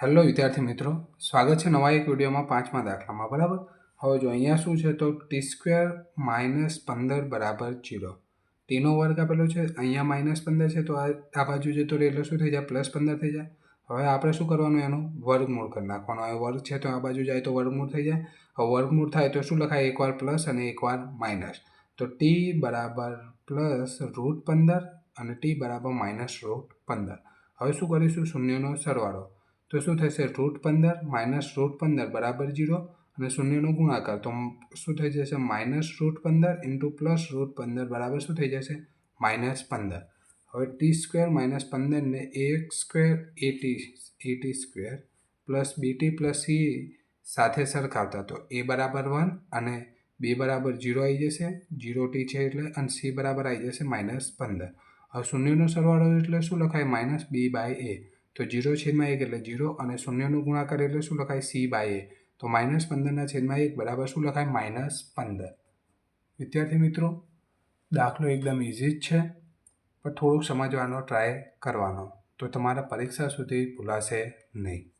Hello વિદ્યાર્થી મિત્રો, સ્વાગત છે નવા એક વિડીયોમાં પાંચમા દાખલામાં, બરાબર? હવે જો અહીંયા શું છે તો ટી સ્ક્વેર માઇનસ પંદર બરાબર જીરો. ટીનો વર્ગ આપેલો છે, અહીંયા માઇનસ પંદર છે, તો આ આ બાજુ જતો રહે એટલે શું થઈ જાય? પ્લસ પંદર થઈ જાય. હવે આપણે શું કરવાનું એનું? વર્ગમૂળ કરી નાખવાનું. હવે વર્ગ છે તો આ બાજુ જાય તો વર્ગમૂળ થઈ જાય. હવે વર્ગમૂળ થાય તો શું લખાય? એકવાર પ્લસ અને એકવાર માઇનસ. તો ટી બરાબર પ્લસ રૂટ પંદર અને ટી બરાબર માઇનસ રૂટ પંદર. હવે શું કરીશું? શૂન્યનો સરવાળો. તો શું થશે? રૂટ પંદર માઇનસ રૂટ પંદર બરાબર જીરો અને શૂન્યનો ગુણાકાર. તો શું થઈ જશે? માઇનસ રૂટ પંદર ઇન્ટુ પ્લસ રૂટ પંદર બરાબર શું થઈ જશે? માઇનસ પંદર. હવે ટી સ્ક્વેર માઇનસ પંદરને એક square AT AT square plus BT plus C સાથે સરખાવતા. તો એ બરાબર વન અને બી બરાબર જીરો આવી જશે. જીરો ટી છે એટલે અને સી બરાબર આવી જશે માઇનસ પંદર. હવે શૂન્યનો સરવાળો એટલે શું લખાય? માઇનસ બી બાય એ તો જીરો છેદમાં એક એટલે જીરો અને શૂન્યનો ગુણાકાર એટલે શું લખાય? C by A. તો માઇનસ પંદરના છેદમાં એક બરાબર શું લખાય? માઇનસ પંદર. વિદ્યાર્થી મિત્રો, દાખલો એકદમ ઇઝી જ છે, પણ થોડુંક સમજવાનો ટ્રાય કરવાનો. તો તમારા પરીક્ષા સુધી ભૂલાશે નહીં.